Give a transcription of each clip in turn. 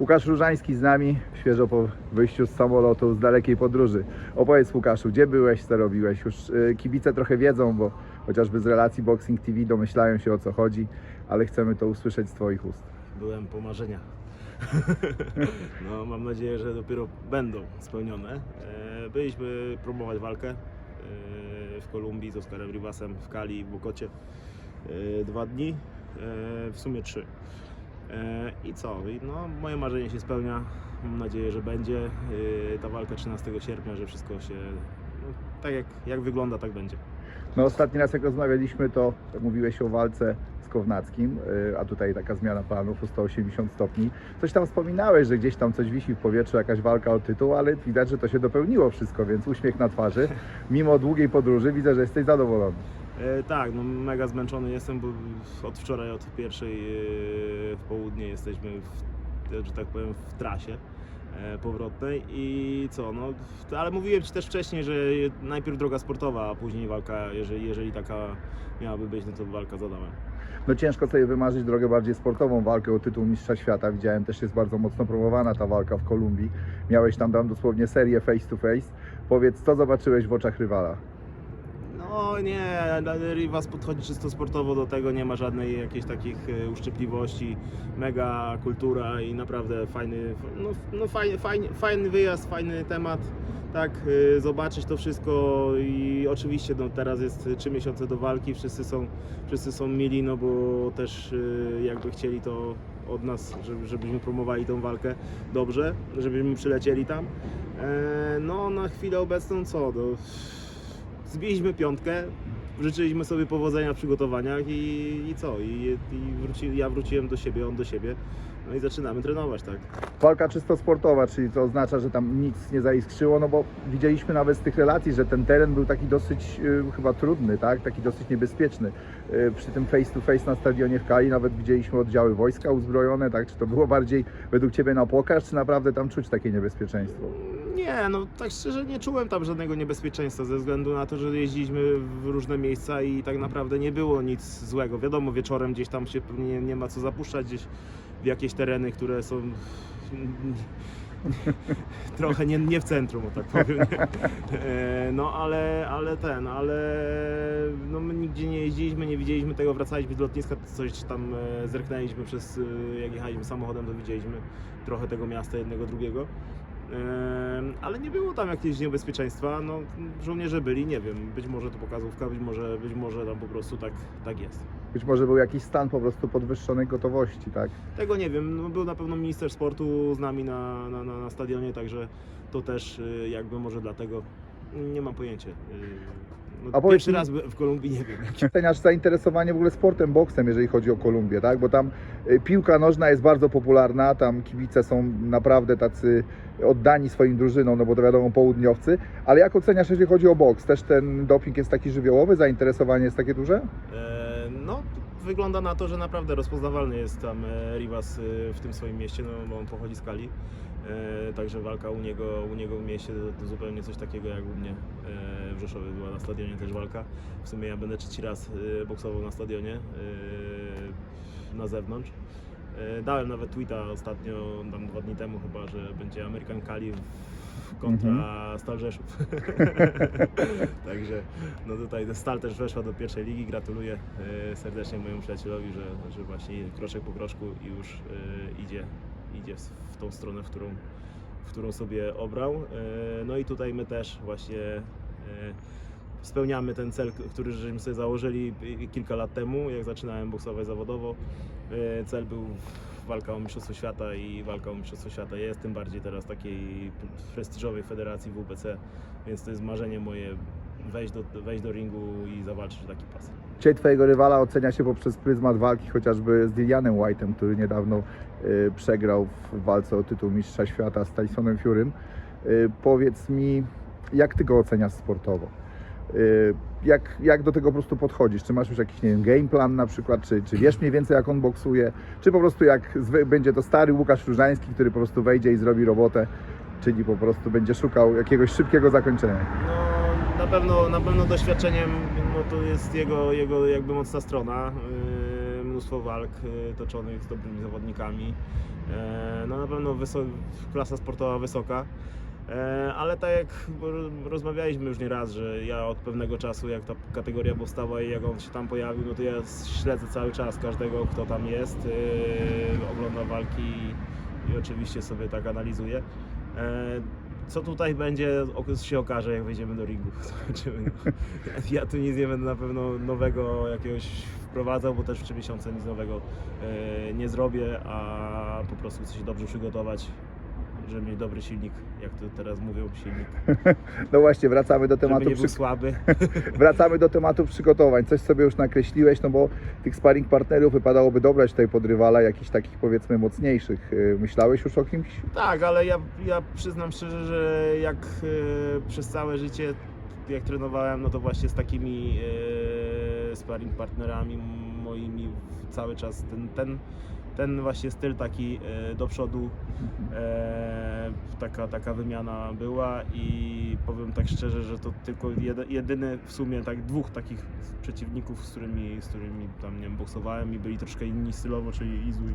Łukasz Różański z nami, świeżo po wyjściu z samolotu, z dalekiej podróży. Opowiedz Łukaszu, gdzie byłeś, co robiłeś? Już y, kibice trochę wiedzą, bo chociażby z relacji Boxing TV domyślają się o co chodzi, ale chcemy to usłyszeć z Twoich ust. Byłem po marzenia. no, mam nadzieję, że dopiero będą spełnione. E, Byliśmy promować walkę e, w Kolumbii z Oskarem Rivasem w Kali w Bokocie. E, Dwa dni, w sumie trzy. E, I co? No, moje marzenie się spełnia. Mam nadzieję, że będzie e, ta walka 13 sierpnia, że wszystko się no, tak jak, jak wygląda, tak będzie. No ostatni raz jak rozmawialiśmy, to mówiłeś o walce z Kownackim, y, a tutaj taka zmiana planów o 180 stopni. Coś tam wspominałeś, że gdzieś tam coś wisi w powietrzu, jakaś walka o tytuł, ale widać, że to się dopełniło wszystko, więc uśmiech na twarzy. Mimo długiej podróży widzę, że jesteś zadowolony. E, tak, no mega zmęczony jestem, bo od wczoraj, od pierwszej e, w południe jesteśmy, w, że tak powiem, w trasie e, powrotnej i co, no, ale mówiłem Ci też wcześniej, że najpierw droga sportowa, a później walka, jeżeli, jeżeli taka miałaby być, no to walka z Adamem. No ciężko sobie wymarzyć drogę bardziej sportową, walkę o tytuł Mistrza Świata. Widziałem też jest bardzo mocno promowana ta walka w Kolumbii. Miałeś tam, tam dosłownie serię face to face. Powiedz, co zobaczyłeś w oczach rywala? No nie, Rivas podchodzi czysto sportowo do tego, nie ma żadnej jakiejś takich e, uszczypliwości, mega kultura i naprawdę fajny, no, no fajny, fajny, fajny wyjazd, fajny temat, tak, e, zobaczyć to wszystko i oczywiście no, teraz jest trzy miesiące do walki, wszyscy są, wszyscy są mili, no bo też e, jakby chcieli to od nas, żeby, żebyśmy promowali tą walkę dobrze, żebyśmy przylecieli tam. No na chwilę obecną co, no, zbiliśmy piątkę, życzyliśmy sobie powodzenia w przygotowaniach i, i co? I, i wróci, ja wróciłem do siebie, on do siebie. No i zaczynamy trenować, tak? Walka czysto sportowa, czyli to oznacza, że tam nic nie zaiskrzyło, no bo widzieliśmy nawet z tych relacji, że ten teren był taki dosyć y, chyba trudny, tak? Taki dosyć niebezpieczny. Y, przy tym face to face na stadionie w Kali nawet widzieliśmy oddziały wojska uzbrojone, tak? Czy to było bardziej według Ciebie na pokaż, czy naprawdę tam czuć takie niebezpieczeństwo? Nie, no tak szczerze nie czułem tam żadnego niebezpieczeństwa ze względu na to, że jeździliśmy w różne miejsca i tak naprawdę nie było nic złego. Wiadomo, wieczorem gdzieś tam się nie, nie ma co zapuszczać gdzieś w jakieś tereny, które są trochę nie, nie w centrum, o tak powiem. E, No ale, ale ten, ale no my nigdzie nie jeździliśmy, nie widzieliśmy tego, wracaliśmy z lotniska, coś tam e, zerknęliśmy przez, e, jak jechaliśmy samochodem, to widzieliśmy trochę tego miasta jednego, drugiego. Ale nie było tam jakiegoś niebezpieczeństwa. No, żołnierze byli, nie wiem, być może to pokazówka, być może, być może tam po prostu tak, tak jest. Być może był jakiś stan po prostu podwyższonej gotowości, tak? Tego nie wiem. No, był na pewno minister sportu z nami na, na, na, na stadionie, także to też y, jakby może dlatego nie mam pojęcia. No, A pierwszy raz w Kolumbii, nie wiem. Oceniasz zainteresowanie w ogóle sportem, boksem, jeżeli chodzi o Kolumbię, tak? Bo tam y, piłka nożna jest bardzo popularna, tam kibice są naprawdę tacy oddani swoim drużynom, no bo to wiadomo południowcy, ale jak oceniasz, jeżeli chodzi o boks? Też ten doping jest taki żywiołowy, zainteresowanie jest takie duże? E, No, wygląda na to, że naprawdę rozpoznawalny jest tam e, Rivas e, w tym swoim mieście, no bo on pochodzi z Kali. E, Także walka u niego, u niego w mieście to, zupełnie coś takiego jak u mnie w Rzeszowie była na stadionie też walka. W sumie ja będę trzeci raz boksował na stadionie na zewnątrz. E, Dałem nawet tweeta ostatnio, tam dwa dni temu chyba, że będzie American Kali w- kontra Stal Rzeszów. Także no tutaj Stal też weszła do pierwszej ligi. Gratuluję e, serdecznie mojemu przyjacielowi, że, że właśnie kroczek po kroczku już e, idzie, idzie w, tą stronę, w którą, w którą sobie obrał. No i tutaj my też właśnie spełniamy ten cel, który żeśmy sobie założyli e, kilka lat temu, jak zaczynałem boksować zawodowo. E, Cel był walka o Mistrzostwo Świata i walka o Mistrzostwo Świata jest, tym bardziej teraz takiej prestiżowej federacji WBC, więc to jest marzenie moje wejść do, wejść do ringu i zawalczyć taki pas. Dzisiaj Twojego rywala ocenia się poprzez pryzmat walki chociażby z Dillianem White'em, który niedawno y, przegrał w walce o tytuł Mistrza Świata z Tysonem Furym. Y, powiedz mi, jak Ty go oceniasz sportowo? Y, jak, jak do tego po prostu podchodzisz? Czy masz już jakiś, nie wiem, game plan na przykład, czy, czy wiesz mniej więcej jak on boksuje? Czy po prostu jak będzie to stary Łukasz Różański, który po prostu wejdzie i zrobi robotę, czyli po prostu będzie szukał jakiegoś szybkiego zakończenia? No, na pewno, na pewno doświadczeniem no, to jest jego, jego jakby mocna strona. Yy, mnóstwo walk yy, toczonych z dobrymi zawodnikami. No na pewno klasa sportowa wysoka. E, Ale tak jak ro- rozmawialiśmy już nie raz, że ja od pewnego czasu, jak ta kategoria powstała i jak on się tam pojawił, no to ja śledzę cały czas każdego, kto tam jest, e, oglądam walki i, oczywiście sobie tak analizuję. E, Co tutaj będzie, się okaże, jak wejdziemy do ringu. Ja tu nic nie będę na pewno nowego jakiegoś wprowadzał, bo też w 3 miesiące nic nowego e, nie zrobię, a po prostu chcę się dobrze przygotować, żeby mieć dobry silnik, jak to teraz mówią, silnik, No właśnie, wracamy do żeby tematu, nie był słaby. wracamy do tematu przygotowań. Coś sobie już nakreśliłeś, no bo tych sparring partnerów wypadałoby dobrać tutaj pod rywala, jakichś takich powiedzmy mocniejszych. Y, Myślałeś już o kimś? Tak, ale ja, ja przyznam szczerze, że jak e, przez całe życie, jak trenowałem, no to właśnie z takimi e, sparring partnerami moimi cały czas ten, ten, ten właśnie styl taki e, do przodu, e, taka, taka wymiana była i powiem tak szczerze, że to tylko jedy, jedyny w sumie tak dwóch takich przeciwników, z którymi, z którymi tam nie wiem, boksowałem i byli troszkę inni stylowo, czyli Izuj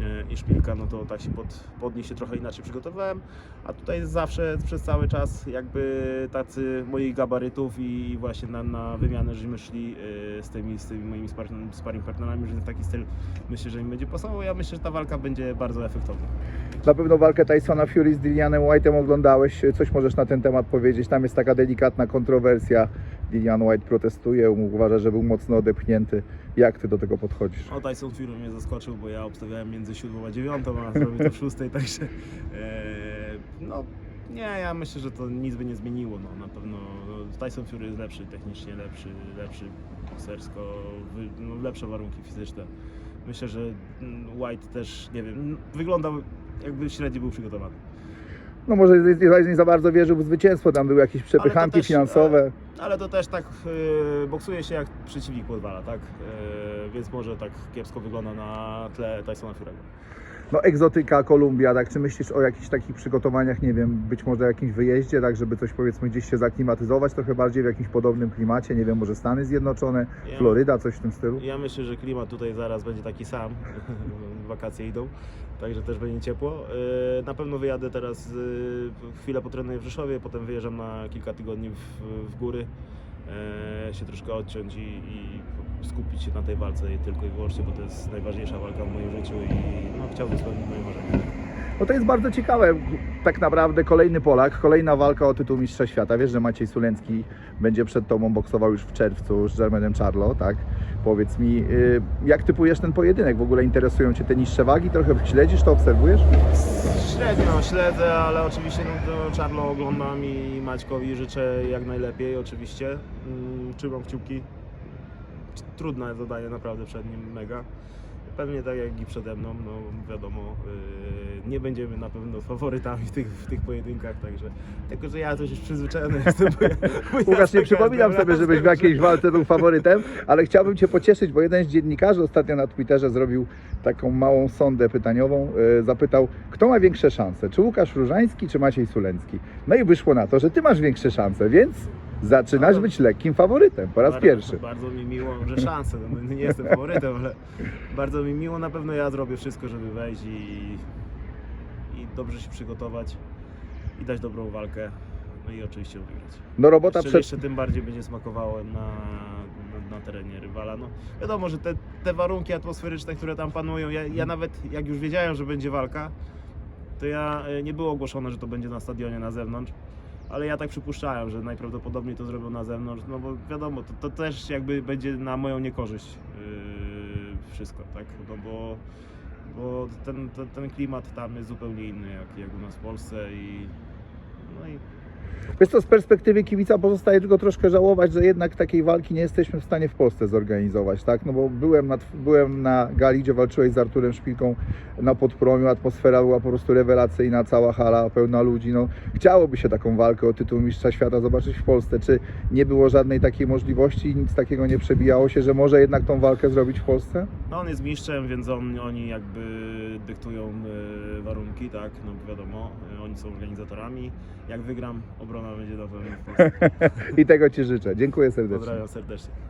e, i Szpilka, no to tak się pod, pod nich się trochę inaczej przygotowałem, a tutaj zawsze przez cały czas jakby tacy moich gabarytów i właśnie na, na wymianę żeśmy szli z tymi, z tymi moimi spar- sparring partnerami, że taki styl myślę, że im będzie pasował. Ja myślę, że ta walka będzie bardzo efektowna. Na pewno walkę Tysona Fury z Dillianem White'em oglądałeś. Coś możesz na ten temat powiedzieć? Tam jest taka delikatna kontrowersja. Dillian White protestuje, uważa, że był mocno odepchnięty. Jak ty do tego podchodzisz? O Tyson Fury mnie zaskoczył, bo ja obstawiałem między siódmą a dziewiątą, a zrobił to w szóstej, także e, no nie, ja myślę, że to nic by nie zmieniło. No, na pewno no, Tyson Fury jest lepszy technicznie, lepszy, lepszy boksersko, no, lepsze warunki fizyczne. Myślę, że mm, White też, nie wiem, wyglądał jakby średnio był przygotowany. No może nie nie za bardzo wierzył w zwycięstwo, tam były jakieś przepychanki też, finansowe. Ale to też tak y, boksuje się jak przeciwnik pozwala, tak? Y, więc może tak kiepsko wygląda na tle Tysona Fury'ego. No egzotyka, Kolumbia, tak? Czy myślisz o jakichś takich przygotowaniach, nie wiem, być może jakimś wyjeździe, tak żeby coś powiedzmy gdzieś się zaklimatyzować trochę bardziej w jakimś podobnym klimacie, nie wiem, może Stany Zjednoczone, Ja- Floryda, coś w tym stylu? Ja myślę, że klimat tutaj zaraz będzie taki sam. Wakacje idą, także też będzie ciepło. Yy, Na pewno wyjadę teraz yy, chwilę potrenuję w Rzeszowie, potem wyjeżdżam na kilka tygodni w, w góry. Yy, Się troszkę odciąć i, i skupić się na tej walce tylko i wyłącznie, bo to jest najważniejsza walka w moim życiu i no, chciałbym spełnić moje marzenia. No to jest bardzo ciekawe, tak naprawdę kolejny Polak, kolejna walka o tytuł Mistrza Świata. Wiesz, że Maciej Sulencki będzie przed Tobą boksował już w czerwcu z Germanem Charlo, tak? Powiedz mi, y, jak typujesz ten pojedynek? W ogóle interesują Cię te niższe wagi? Trochę śledzisz to, obserwujesz? Średnio śledzę, ale oczywiście no, to Czarno oglądam i Maćkowi życzę jak najlepiej oczywiście. Mm, Trzymam kciuki. Trudne zadanie naprawdę przed nim, mega. Pewnie tak jak i przede mną, no wiadomo, yy, nie będziemy na pewno faworytami w tych, w tych pojedynkach, także tylko, że ja też już przyzwyczajony jestem. Bo ja, bo ja Łukasz, nie przypominam sobie, żebyś w jakiejś walce był faworytem, ale chciałbym Cię pocieszyć, bo jeden z dziennikarzy ostatnio na Twitterze zrobił taką małą sondę pytaniową. y, Zapytał, kto ma większe szanse, czy Łukasz Różański, czy Maciej Sulencki? No i wyszło na to, że Ty masz większe szanse, więc zaczynasz No. być lekkim faworytem po raz bardzo, pierwszy. Bardzo mi miło, że szansę, no, nie jestem faworytem, ale bardzo mi miło, na pewno ja zrobię wszystko, żeby wejść i, i dobrze się przygotować i dać dobrą walkę, no i oczywiście wygrać. No robota Jeszcze, przed... jeszcze tym bardziej będzie smakowało na, na, na terenie rywala. No, wiadomo, że te, te warunki atmosferyczne, które tam panują, ja, ja nawet jak już wiedziałem, że będzie walka, to ja e, nie było ogłoszone, że to będzie na stadionie na zewnątrz. Ale ja tak przypuszczałem, że najprawdopodobniej to zrobią na zewnątrz, no bo wiadomo, to, to też jakby będzie na moją niekorzyść yy, wszystko, tak? No bo, bo ten, ten, ten klimat tam jest zupełnie inny jak, jak u nas w Polsce i no i Wiesz co, z perspektywy kibica pozostaje tylko troszkę żałować, że jednak takiej walki nie jesteśmy w stanie w Polsce zorganizować, tak? No bo byłem na, byłem na gali, gdzie walczyłeś z Arturem Szpilką na Podpromiu, atmosfera była po prostu rewelacyjna, cała hala pełna ludzi, no chciałoby się taką walkę o tytuł Mistrza Świata zobaczyć w Polsce, czy nie było żadnej takiej możliwości nic takiego nie przebijało się, że może jednak tą walkę zrobić w Polsce? No on jest mistrzem, więc on, oni jakby dyktują e, warunki, tak, no wiadomo, e, oni są organizatorami. Jak wygram, obrona będzie Polsce. I tego Ci życzę. Dziękuję serdecznie. Pozdrawiam serdecznie.